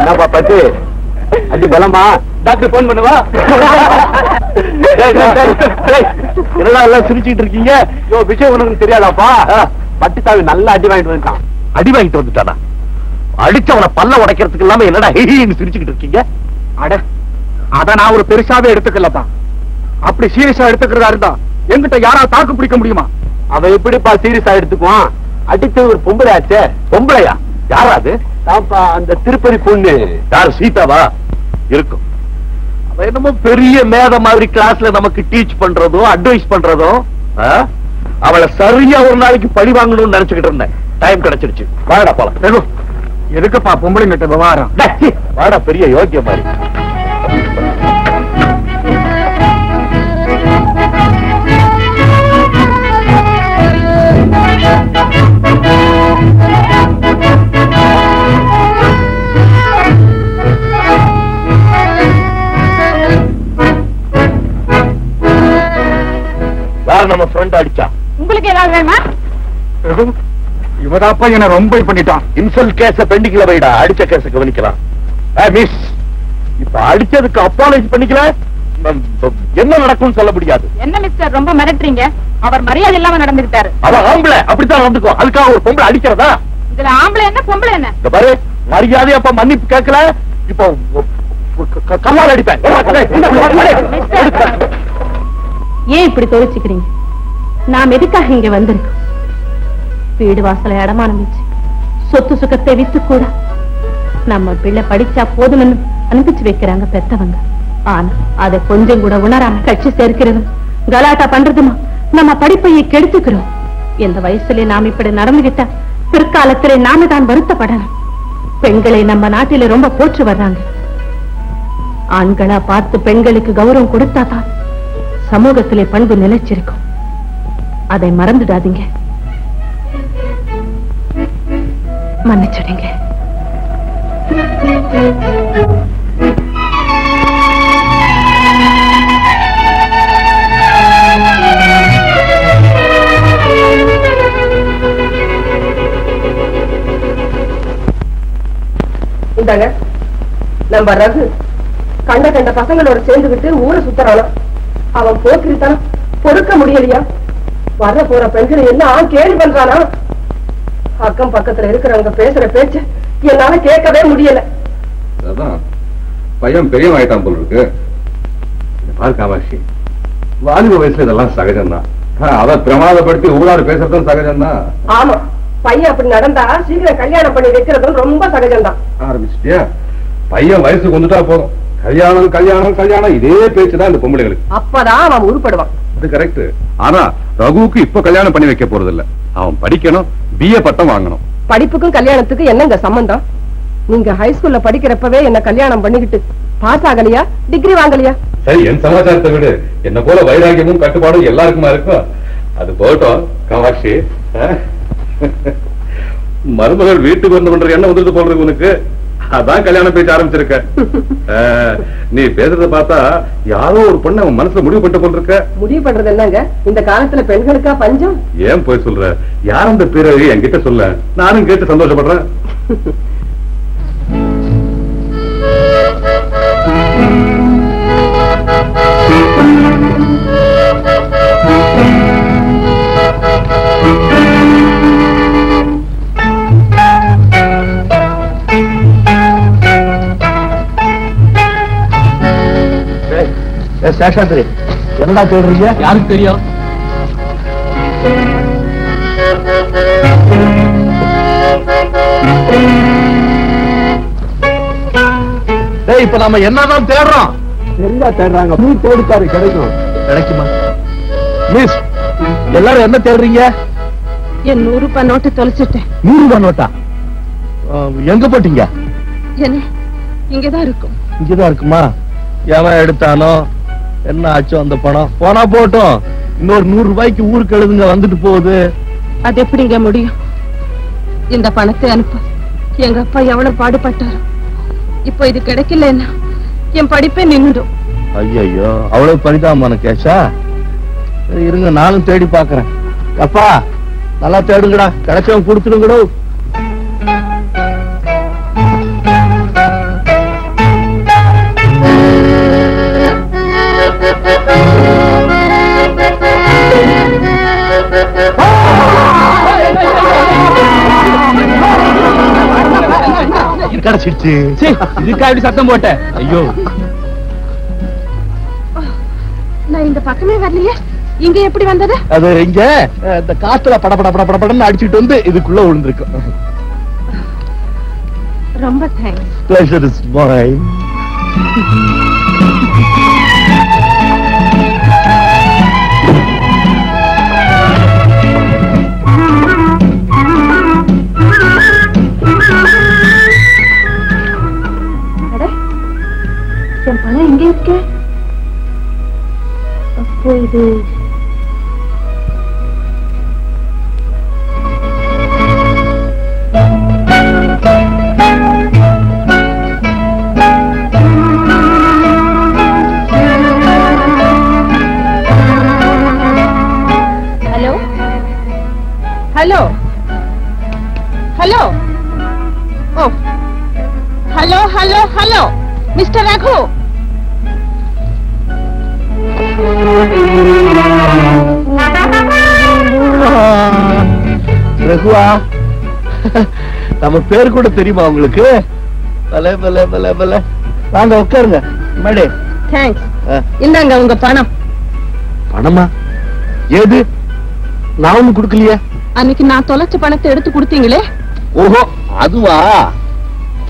என்னப்பா பத்து? அடி பலமா டாக்டர் போன் பண்ணுவா? என்னடா எல்லாம் சிரிச்சுட்டு இருக்கீங்க? யோ விஷயம் உனக்கு தெரியாதாப்பா? பட்டு சாவி நல்லா அடி வாங்கிட்டு வந்துட்டான். அடி வாங்கிட்டு வந்துட்டானா? அடிச்சவன பல்ல உடைக்கிறதுக்கு இல்லாம என்னடா ஹிஹின்னு சிரிச்சுக்கிட்டு இருக்கீங்க? அட. அத நான் ஒரு பெருசாவே எடுத்துக்கலப்பா. அப்படி சீரியஸா எடுத்துக்கிறதா இருந்தா எங்கிட்ட யாரா தாக்கு பிடிக்க முடியுமா? அவ எப்படிப்பா சீரியஸா எடுத்துக்குவான்? அடிச்சது ஒரு பொம்பளை ஆச்சே பொம்பளையா? யாரா அது? தாப்பா அந்த திருப்பதி பொண்ணு. யார்? சீதாவா? இருக்கும். அவ என்னமோ பெரிய மேத மாதிரி கிளாஸ்ல நமக்கு டீச் பண்றதும் அட்வைஸ் பண்றதும்? அவளை சரியா ஒரு நாளைக்கு பழி வாங்கணும்னு நினைச்சுக்கிட்டு இருந்தேன். டைம் கிடைச்சிருச்சு. வாடா போலாம். எதுக்குப்பா பொம்பளைங்கிட்ட விவகாரம்? வாடா பெரிய யோக்கிய மாதிரி. இவதாப்பா என்ன ரொம்ப பண்ணிட்டான். இன்சல்ட் கேஸ பெண்டிக்கல வைடா. அடிச்ச கேஸ கவனிக்கலாம். மிஸ். இப்ப அடிச்சதுக்கு அப்பாலஜி பண்ணிக்கல? நம்- என்ன நடக்கும்னு சொல்ல முடியாது. என்ன மிஸ்டர்? ரொம்ப மிரட்டுறீங்க. அவர் மரியாதை இல்லாம நடந்துகிட்டாரு. அவ ஆம்பளை. அப்படித்தான் நடந்துக்கும் அதுக்காக ஒரு பொம்பளை அடிக்கிறதா? இதுல ஆம்பளை என்ன பொம்பளை என்ன? இந்த பாரு. மரியாதை அப்ப மன்னிப்பு கேட்கல? இப்போ கல்லால் அடிப்பேன். ஏன் இப்படி தொலைச்சுக்கிறீங்க? நாம் எதுக்காக இங்க வந்திருக்கோம்? வீடு வாசலை அடமானம் வச்சு சொத்து சுகத்தை வித்து கூட நம்ம பிள்ளை படிச்சா போதும்னு அனுப்பிச்சு வைக்கிறாங்க பெத்தவங்க. ஆனா அதை கொஞ்சம் கூட உணராம கட்சி சேர்க்கிறதும் கலாட்டா பண்றதுமா நம்ம படிப்பையை கெடுத்துக்கிறோம். இந்த வயசுல நாம் இப்படி நடந்துகிட்டா பிற்காலத்திலே நாம தான் வருத்தப்படணும். பெண்களை நம்ம நாட்டில ரொம்ப போற்று வர்றாங்க. ஆண்களா பார்த்து பெண்களுக்கு கௌரவம் கொடுத்தா தான் சமூகத்திலே பண்பு நிலைச்சிருக்கும். அதை மறந்துடாதீங்க. மன்னிச்சிடுங்க. இந்தாங்க. நம்ம ரகு கண்ட கண்ட பசங்களோட சேர்ந்துகிட்டு ஊரை சுத்தறானா? அவன் போக்கிருத்தான் பொறுக்க முடியலையா? வர போற பெண்களை எல்லாம் கேள்வி பண்றானா? அக்கம் பக்கத்துல இருக்கிறவங்க பேசுற பேச்சு என்னால கேட்கவே முடியல. அதான் பையன் பெரிய ஆயிட்டான் போல இருக்கு. பாரு காமாட்சி வாலிப வயசுல இதெல்லாம் சகஜம்தான். அத பிரமாதப்படுத்தி ஊழாறு பேசுறதும் சகஜம்தான். ஆமா பையன் அப்படி நடந்தா சீக்கிரம் கல்யாணம் பண்ணி வைக்கிறதும் ரொம்ப சகஜம்தான். ஆரம்பிச்சிட்டியா? பையன் வயசுக்கு வந்துட்டா போதும். கல்யாணம் கல்யாணம் கல்யாணம் இதே பேச்சுதான் இந்த பொம்பளைகளுக்கு. அப்பதான் அவன் உருப்படுவான். அது கரெக்ட் ஆனா ரகுவுக்கு இப்ப கல்யாணம் பண்ணி வைக்க போறது இல்ல அவன் படிக்கணும் பிஏ பட்டம் வாங்கணும். படிப்புக்கும் கல்யாணத்துக்கும் என்னங்க சம்பந்தம்? நீங்க ஹைஸ்கூல்ல படிக்கிறப்பவே என்ன கல்யாணம் பண்ணிக்கிட்டு பாஸ் ஆகலையா? டிகிரி வாங்கலையா? சரி என் சமாச்சாரத்தை விடு. என்ன போல வைராகியமும் கட்டுப்பாடும் எல்லாருக்குமா இருக்கும் அது போகட்டும் காமாட்சி? மருமகள் வீட்டுக்கு வந்து பண்ற எண்ணம் வந்துட்டு இருக்கு உனக்கு. அதான் கல்யாணம் பேச ஆரம்பிச்சிருக்க. நீ பேசுறத பார்த்தா யாரோ ஒரு பொண்ணு அவன் மனசுல முடிவு பண்ணிட்டு போல இருக்க. முடிவு பண்றது என்னங்க? இந்த காலத்துல பெண்களுக்கா பஞ்சம்? ஏன் போய் சொல்ற? யார் அந்த பிறகு என்கிட்ட சொல்ல? நானும் கேட்டு சந்தோஷப்படுறேன். சேஷாத்ரி என்னடா தேடுறீங்க? யாருக்கு தெரியும்? டேய் இப்ப நாம என்னதான் தேடுறோம்? சரியா தேடுறாங்க. நீ தேடிப்பாரு கிடைக்கும். கிடைக்குமா? மிஸ் எல்லாரும் என்ன தேடுறீங்க? என் நூறு ரூபாய் நோட்டு தொலைச்சிட்டேன். நூறு ரூபாய் நோட்டா எங்க போட்டீங்க? என்ன இங்கதான் இருக்கும். இங்கதான் இருக்குமா? எவன் எடுத்தானோ? என்ன ஆச்சோ அந்த பணம்? போனா போட்டும். இன்னொரு நூறு ரூபாய்க்கு ஊருக்கு எழுதுங்க வந்துட்டு போகுது. அது எப்படிங்க முடியும்? இந்த பணத்தை அனுப்ப எங்க அப்பா எவ்வளவு பாடுபட்டாரோ. இப்போ இது கிடைக்கலன்னா என் படிப்பே நின்னுடும் ஐயோ அவ்வளவு பரிதாபமான கேஷா இருங்க நானும் தேடி பாக்குறேன் அப்பா நல்லா தேடுங்கடா. கிடைச்சவன் கொடுத்துடுங்கடோ. கிடைச்சிடுச்சு. இதுக்கா இப்படி சத்தம் போட்ட. ஐயோ. நான் இந்த பக்கமே வரலையே. இங்க எப்படி வந்தது? அது இங்க இந்த காத்துல பட பட பட பட படன்னு அடிச்சிட்டு வந்து இதுக்குள்ள விழுந்திருக்கும் ரொம்ப தேங்க்ஸ் Pleasure is mine. அப்போ இது hello hello hello oh hello hello hello mister Raghu ரகுவா. நம்ம பேர் கூட தெரியுமா உங்களுக்கு? பல பல பல பல. வாங்க உட்காருங்க. மேடே தேங்க்ஸ் இந்தாங்க உங்க பணம். பணமா? ஏது? நான் ஒண்ணு கொடுக்கலையே. அன்னைக்கு நான் தொலைச்ச பணத்தை எடுத்து கொடுத்தீங்களே? ஓஹோ அதுவா?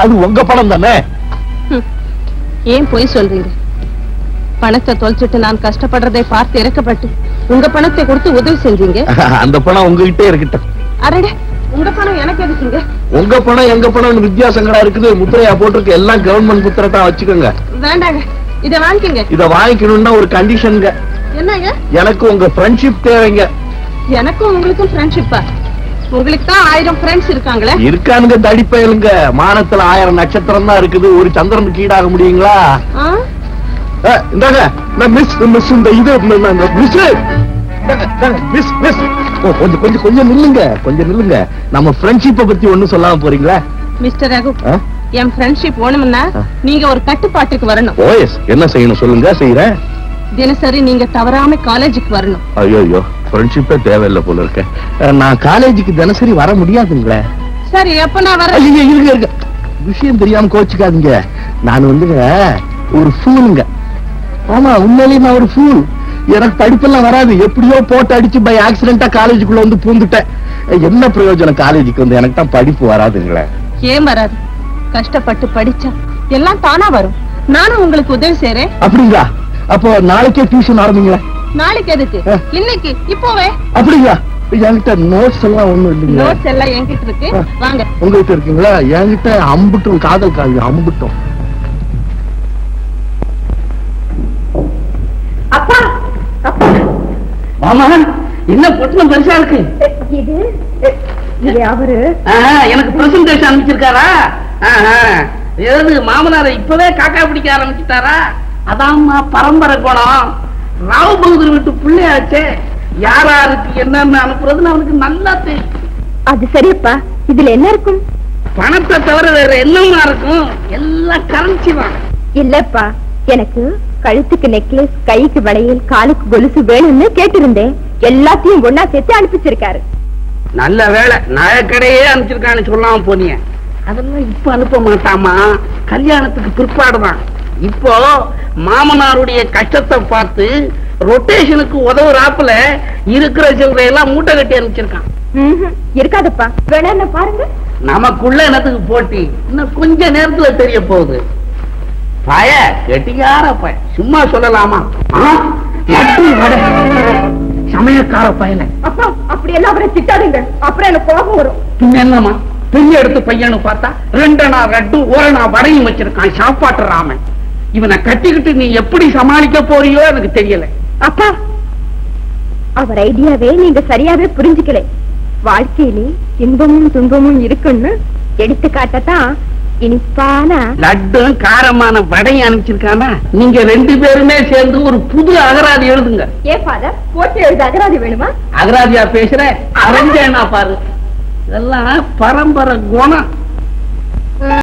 அது உங்க பணம் தானே? ஏன் பொய் சொல்றீங்க? பணத்தை தொலைச்சிட்டு நான் கஷ்டப்படுறதை பார்த்து இறக்கப்பட்டு உங்க பணத்தை கொடுத்து உதவி செஞ்சீங்க? அந்த பணம் உங்ககிட்டே இருக்கட்டும். அரடே உங்க பணம் எனக்கு எதுக்குங்க உங்க பணம் எங்க பணம் வித்தியாசங்களா இருக்குது. முத்திரையா போட்டிருக்கு. எல்லாம் கவர்மெண்ட் முத்திரை தான் வச்சுக்கோங்க. வேண்டாங்க. இத வாங்கிக்கங்க. இத வாங்கிக்கணும்னா ஒரு கண்டிஷனுங்க என்னங்க? எனக்கு உங்க ஃப்ரெண்ட்ஷிப் தேவைங்க. எனக்கும் உங்களுக்கும் ஃப்ரெண்ட்ஷிப்பா உங்களுக்கு தான் ஆயிரம் ஃப்ரெண்ட்ஸ் இருக்காங்களே? இருக்கானுங்க தடிப்பயலுங்க. மானத்துல ஆயிரம் நட்சத்திரம் தான் இருக்குது. ஒரு சந்திரனுக்கு ஈடாக முடியுங்களா? இந்தாங்க. நான் மிஸ் மிஸ் இந்த இது மிஸ் மிஸ் மிஸ் கொஞ்சம் கொஞ்சம் கொஞ்சம் நில்லுங்க. கொஞ்சம் நில்லுங்க. நம்ம ஃப்ரெண்ட்ஷிப்பை பத்தி ஒண்ணும் சொல்லாம போறீங்களா? மிஸ்டர் ரகு? என் ஃப்ரெண்ட்ஷிப் வேணும்னா. நீங்க ஒரு கட்டுப்பாட்டுக்கு வரணும். ஓஎஸ் என்ன செய்யணும்? சொல்லுங்க. செய்யறேன் தினசரி நீங்க தவறாம காலேஜுக்கு வரணும். ஐயோ ஐயோ ஃப்ரெண்ட்ஷிப்பே தேவையில்லை போல இருக்க. நான் காலேஜுக்கு தினசரி வர முடியாதுங்களே. சரி எப்ப நான் வரேன்? இருங்க இருங்க. விஷயம் தெரியாம கோச்சுக்காதீங்க. நான் வந்துங்க ஒரு ஃபூலுங்க ஆமா உண்மையிலேயே நான் ஒரு ஃபூல் எனக்கு படிப்பெல்லாம் வராது. எப்படியோ போட்டு அடிச்சு பை ஆக்சிடென்டா காலேஜுக்குள்ள வந்து பூந்துட்டேன். என்ன பிரயோஜனம் காலேஜுக்கு வந்து? எனக்கு தான் படிப்பு வராதுங்களே. ஏன் வராது? கஷ்டப்பட்டு படிச்சா எல்லாம் தானா வரும். நானும் உங்களுக்கு உதவி செய்றேன். அப்படிங்களா? அப்போ நாளைக்கே டியூஷன் ஆரம்பிங்களா? நாளைக்கு எதுக்கு. இன்னைக்கு? இப்போவே? அப்படிங்களா? என்கிட்ட நோட்ஸ் எல்லாம் ஒண்ணும் இல்லைங்க. நோட்ஸ் எல்லாம் என்கிட்ட இருக்கு. வாங்க. உங்ககிட்ட இருக்குங்களா? என்கிட்ட அம்புட்டும் காதல் காவியம் அம்புட்டும் அப்பா அப்பா மாமா என்ன பொட்டணம் பெருசா இருக்கு? இது இது அவரு. எனக்கு பிரசன்டேஷன் அனுப்பிச்சிருக்காரா? ஆஹா, ஏது மாமனாரை இப்பவே காக்கா பிடிக்க ஆரம்பிச்சுட்டாரா? அதாம்மா பரம்பரை குணம். ராவ் பகதூர் வீட்டு பிள்ளையாச்சே. யாராருக்கு என்னன்னு அனுப்புறதுன்னு அவனுக்கு நல்லா தெரியும். அது சரியப்பா. இதுல என்ன இருக்கும்? பணத்தை தவிர வேற என்னமா இருக்கும்? எல்லாம் கரன்சி தான். இல்லப்பா. எனக்கு கழுத்துக்கு நெக்லஸ் கைக்கு வளையல் காலுக்கு கொலுசு வேணும்னு கேட்டிருந்தேன். எல்லாத்தையும் ஒன்னா சேர்த்து அனுப்பிச்சிருக்காரு. நல்ல வேலை நகைக்கடையே அனுப்பிச்சிருக்கான்னு சொல்லாம போனீங்க. அதெல்லாம் இப்ப அனுப்ப மாட்டாமா? கல்யாணத்துக்கு பிற்பாடுதான். இப்போ மாமனாருடைய கஷ்டத்தை பார்த்து ரொட்டேஷனுக்கு உதவுறாப்புல இருக்கிற சில்லறை எல்லாம் மூட்டை கட்டி அனுப்பிச்சிருக்கான். இருக்காதப்பா. வேணா என்ன பாருங்க. நமக்குள்ள என்னத்துக்கு போட்டி? இன்னும் கொஞ்ச நேரத்துல தெரிய போகுது. பய கெட்டிக்கார பய சும்மா சொல்லலாமா. சமயக்கார அப்பா அப்படி எல்லாம் அவரை திட்டாதீங்க. அப்புறம் எனக்கு கோபம் வரும். பின்ன என்னமா பெரிய எடுத்து பையனு பார்த்தா ரெண்டனா ரெட்டு ஓரணா வடையும் வச்சிருக்கான் சாப்பாட்டு ராமன். இவனை கட்டிக்கிட்டு நீ எப்படி சமாளிக்க போறியோ எனக்கு தெரியல. அப்பா அவர் ஐடியாவே நீங்க சரியாவே புரிஞ்சுக்கல. வாழ்க்கையிலே இன்பமும் துன்பமும் இருக்குன்னு எடுத்து காட்டத்தான் இனிப்பான? லட்டும் காரமான வடையும் அனுப்பிச்சிருக்கானா? நீங்க ரெண்டு பேருமே சேர்ந்து ஒரு புது அகராதி எழுதுங்க. ஏ ஃபாதர் போட்டு எழுத அகராதி வேணுமா? அகராதியா பேசுற? அரஞ்சேனா பாரு. இதெல்லாம் பரம்பரை குணம்.